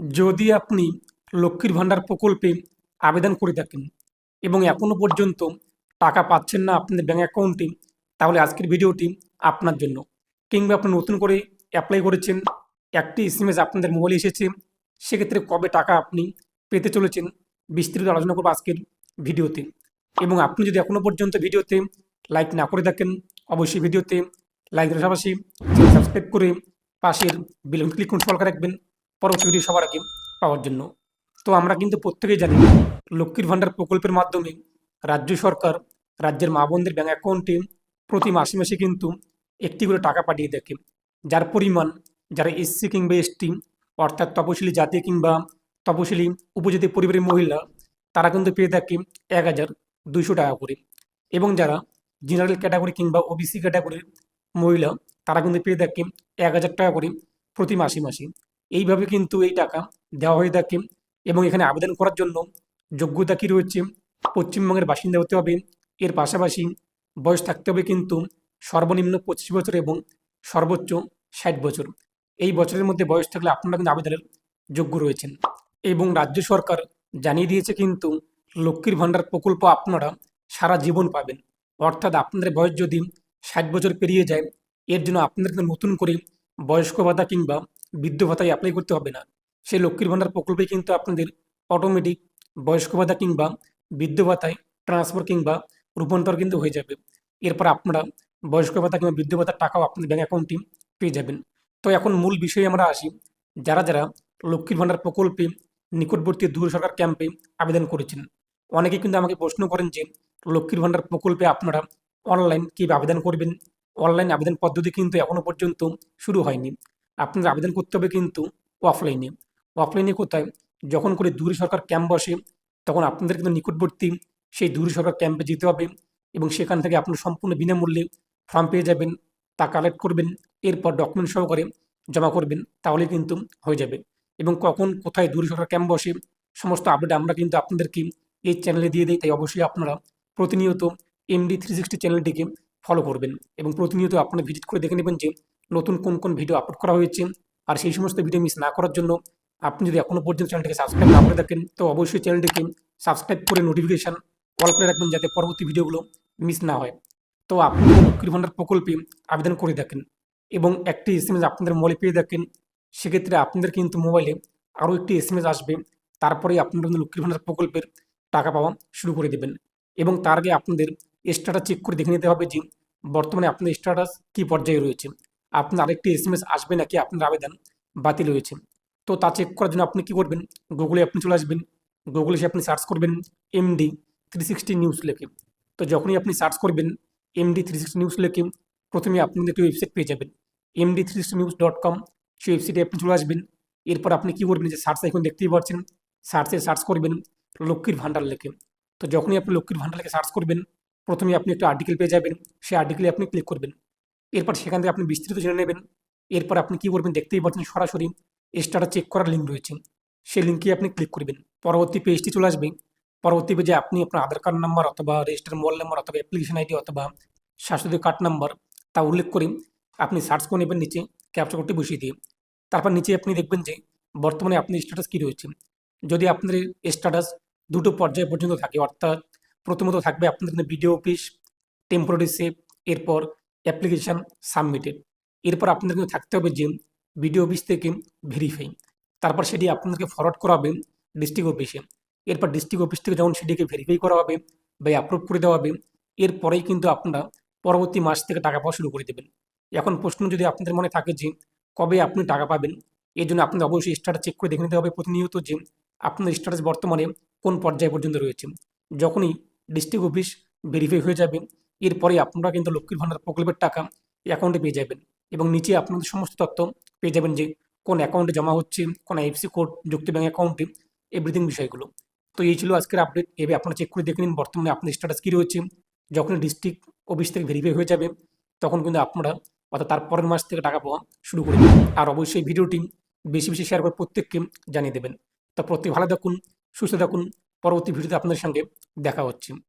যদি আপনি লক্ষ্মীর ভাণ্ডার প্রকল্পে আবেদন করে থাকেন এবং এখনও পর্যন্ত টাকা পাচ্ছেন না আপনাদের ব্যাঙ্ক অ্যাকাউন্টে, তাহলে আজকের ভিডিওটি আপনার জন্য। কিংবা আপনি নতুন করে অ্যাপ্লাই করেছেন, একটি এসএমএস আপনাদের মোবাইলে এসেছে, সেক্ষেত্রে কবে টাকা আপনি পেতে চলেছেন বিস্তারিত আলোচনা করব আজকের ভিডিওতে। এবং আপনি যদি এখনও পর্যন্ত ভিডিওতে লাইক না করে থাকেন, অবশ্যই ভিডিওতে লাইক পাশাপাশি সাবস্ক্রাইব করে পাশের বেলুন ক্লিক করুন সরকার রাখবেন। পরবর্তী ভিডিও সবার আগে পাওয়ার জন্য। তো আমরা কিন্তু প্রত্যেকেই জানি লক্ষ্মীর ভাণ্ডার প্রকল্পের মাধ্যমে রাজ্য সরকার রাজ্যের মা বোনদের ব্যাঙ্ক অ্যাকাউন্টে প্রতি মাসে মাসে কিন্তু একটি করে টাকা পাঠিয়ে থাকে যার পরিমাণ যারা এসসি কিংবা এসটি, অর্থাৎ তপশিলি জাতি কিংবা তপশিলি উপজাতি পরিবারের মহিলা, তারা কিন্তু পেয়ে থাকে এক হাজার দুইশো টাকা করে। এবং যারা জেনারেল ক্যাটাগরি কিংবা ওবিসি ক্যাটাগরির মহিলা, তারা কিন্তু পেয়ে থাকে এক হাজার টাকা করে প্রতি মাসে মাসে। এইভাবে কিন্তু এই টাকা দেওয়া হয়ে থাকে এবং এখানে আবেদন করার জন্য যোগ্যতা কী রয়েছে, পশ্চিমবঙ্গের বাসিন্দা হতে হবে, এর পাশাপাশি বয়স থাকতে হবে কিন্তু সর্বনিম্ন পঁচিশ বছর এবং সর্বোচ্চ ষাট বছর। এই বছরের মধ্যে বয়স থাকলে আপনারা কিন্তু আবেদনের যোগ্য রয়েছেন। এবং রাজ্য সরকার জানিয়ে দিয়েছে কিন্তু লক্ষ্মীর ভাণ্ডার প্রকল্প আপনারা সারা জীবন পাবেন। অর্থাৎ আপনাদের বয়স যদি ষাট বছর পেরিয়ে যায়, এর জন্য আপনাদের নতুন করে বয়স্ক ভাতা কিংবা বৃদ্ধ ভাতায় অ্যাপ্লাই করতে হবে না। সেই লক্ষ্মীর ভাণ্ডার প্রকল্পে কিন্তু আপনাদের অটোমেটিক বয়স্ক ভাতা কিংবা বৃদ্ধ ভাতায় ট্রান্সফার কিংবা রূপান্তর কিন্তু হয়ে যাবে। এরপর আপনারা বয়স্ক ভাতা কিংবা বৃদ্ধ ভাতার টাকাও আপনাদের ব্যাঙ্ক অ্যাকাউন্টে পেয়ে যাবেন। তো এখন মূল বিষয়ে আমরা আসি। যারা যারা লক্ষ্মীর ভাণ্ডার প্রকল্পে নিকটবর্তী দূর সরকার ক্যাম্পে আবেদন করেছেন, অনেকে কিন্তু আমাকে প্রশ্ন করেন যে লক্ষ্মীর ভাণ্ডার প্রকল্পে আপনারা অনলাইন কীভাবে আবেদন করবেন? অনলাইন আবেদন পদ্ধতি কিন্তু এখনও পর্যন্ত শুরু হয়নি। আপনাদের আবেদন করতে হবে কিন্তু অফলাইনে অফলাইনে কোথায়? যখন করে দূর সরকার ক্যাম্প বসে, তখন আপনাদের কিন্তু নিকটবর্তী সেই দূর সরকার ক্যাম্পে যেতে হবে এবং সেখান থেকে আপনার সম্পূর্ণ বিনামূল্যে ফর্ম পেয়ে যাবেন, তা কালেক্ট করবেন, এরপর ডকুমেন্ট সহকারে জমা করবেন তাহলে কিন্তু হয়ে যাবে। এবং কখন কোথায় দূর সরকার ক্যাম্প বসে, সমস্ত আপডেট আমরা কিন্তু আপনাদেরকে এই চ্যানেলে দিয়ে দিই, তাই অবশ্যই আপনারা প্রতিনিয়ত এমডি থ্রি সিক্সটি চ্যানেলটিকে ফলো করবেন। এবং প্রতিনিয়ত আপনারা ভিজিট করে দেখে নেবেন যে নতুন কোন কোন ভিডিও আপলোড করা হয়েছে আর সেই সমস্ত ভিডিও মিস না করার জন্য আপনি যদি এখনও পর্যন্ত চ্যানেলটিকে সাবস্ক্রাইব না করে থাকেন, তো অবশ্যই চ্যানেলটিকে সাবস্ক্রাইব করে নোটিফিকেশান অল করে রাখবেন যাতে পরবর্তী ভিডিওগুলো মিস না হয়। তো আপনি লক্ষ্মীর ভাণ্ডার প্রকল্পে আবেদন করে থাকেন এবং একটি এস এম এস আপনাদের মোবাইলে পেয়ে থাকেন, সেক্ষেত্রে আপনাদের কিন্তু মোবাইলে আরও একটি এস এম এস আসবে, তারপরে আপনারা কিন্তু লক্ষ্মীর ভাণ্ডার প্রকল্পের টাকা পাওয়া শুরু করে দেবেন এবং তার আগে আপনাদের স্ট্যাটাস চেক করে দেখে নিতে হবে যে বর্তমানে আপনাদের স্ট্যাটাস কী পর্যায়ে রয়েছে। আপনার আরেকটি এস এম এস আসবে নাকি আপনার আবেদন বাতিল হয়েছে? তো তা চেক করার জন্য আপনি কী করবেন? গুগলে আপনি চলে আসবেন। গুগলে এসে আপনি সার্চ করবেন এমডি থ্রি সিক্সটি নিউজ লেখে। তো যখনই আপনি সার্চ করবেন এমডি থ্রি সিক্সটি নিউজ লেখে, প্রথমে আপনি একটি ওয়েবসাইট পেয়ে যাবেন। MD three sixty news dot com সেই ওয়েবসাইটে আপনি চলে আসবেন। এরপর আপনি কী করবেন? যে সার্চ এখন দেখতেই পাচ্ছেন। সার্চে সার্চ করবেন লক্ষ্মীর ভাণ্ডার লেখে। তো যখনই আপনি লক্ষ্মীর ভাণ্ডার লেখে সার্চ করবেন, প্রথমে আপনি একটা আর্টিকেল পেয়ে যাবেন। সেই আর্টিকেলে আপনি ক্লিক করবেন। এরপর সেখান থেকে আপনি বিস্তৃত জেনে নেবেন। এরপর আপনি কী করবেন দেখতেই পাচ্ছেন সরাসরি স্টারটা চেক করার লিঙ্ক রয়েছে। সেই লিঙ্কে আপনি ক্লিক করবেন। পরবর্তী পেজটি চলে আসবে। পরবর্তী পেজে আপনি আপনার আধার কার্ড নাম্বার অথবা রেজিস্টার মোবাইল নাম্বার অথবা অ্যাপ্লিকেশন আইডি অথবা স্বাস্থ্য কার্ড নাম্বার তা উল্লেখ করে আপনি সার্চ করে নেবেন নিচে ক্যাপচার করতে বসিয়ে দিয়ে। তারপর নিচে আপনি দেখবেন যে বর্তমানে আপনার স্ট্যাটাস কী রয়েছে। যদি আপনার স্ট্যাটাস দুটো পর্যায় পর্যন্ত থাকে, অর্থাৎ প্রথমত থাকবে আপনাদের ভিডিও অফিস টেম্পোরারি সেভ এরপর অ্যাপ্লিকেশান সাবমিটেড এরপর আপনাদের কিন্তু থাকতে হবে যে বিডিও অফিস থেকে ভেরিফাই তারপর সেটি আপনাদেরকে ফরওয়ার্ড করা হবে ডিস্ট্রিক্ট অফিসে এরপর ডিস্ট্রিক্ট অফিস থেকে যখন সেটিকে ভেরিফাই করা হবে বা অ্যাপ্রুভ করে দেওয়া হবে, এরপরেই কিন্তু আপনারা পরবর্তী মাস থেকে টাকা পাওয়া শুরু করে দেবেন। এখন প্রশ্ন যদি আপনাদের মনে থাকে যে কবে আপনি টাকা পাবেন, এর জন্য আপনাদের অবশ্যই স্ট্যাটাস চেক করে দেখে নিতে হবে প্রতিনিয়ত যে আপনার স্ট্যাটাস বর্তমানে কোন পর্যায় পর্যন্ত রয়েছে। যখনই ডিস্ট্রিক্ট অফিস ভেরিফাই হয়ে যাবে এরপরে আপনারা কিন্তু লক্ষ্মীর ভাণ্ডার প্রকল্পের টাকা অ্যাকাউন্টে পেয়ে যাবেন এবং নিচে আপনাদের সমস্ত তথ্য পেয়ে যাবেন যে কোন অ্যাকাউন্টে জমা হচ্ছে, কোন আইএফসি কোড, যুক্ত ব্যাঙ্ক অ্যাকাউন্টে এভরিথিং বিষয়গুলো। তো এই ছিল আজকের আপডেট এভাবে আপনারা চেক করে দেখে নিন, বর্তমানে আপনার স্ট্যাটাস কী রয়েছে। যখন ডিস্ট্রিক্ট অফিস থেকে ভেরিফাই হয়ে যাবে, তখন কিন্তু আপনারা অর্থাৎ তার পরের মাস থেকে টাকা পাওয়া শুরু করে দেবেন। আর অবশ্যই ভিডিওটি বেশি বেশি শেয়ার করে প্রত্যেককে জানিয়ে দেবেন। তো প্রত্যেক ভালো থাকুন, সুস্থ থাকুন। পরবর্তী ভিডিওতে আপনাদের সঙ্গে দেখা হচ্ছে।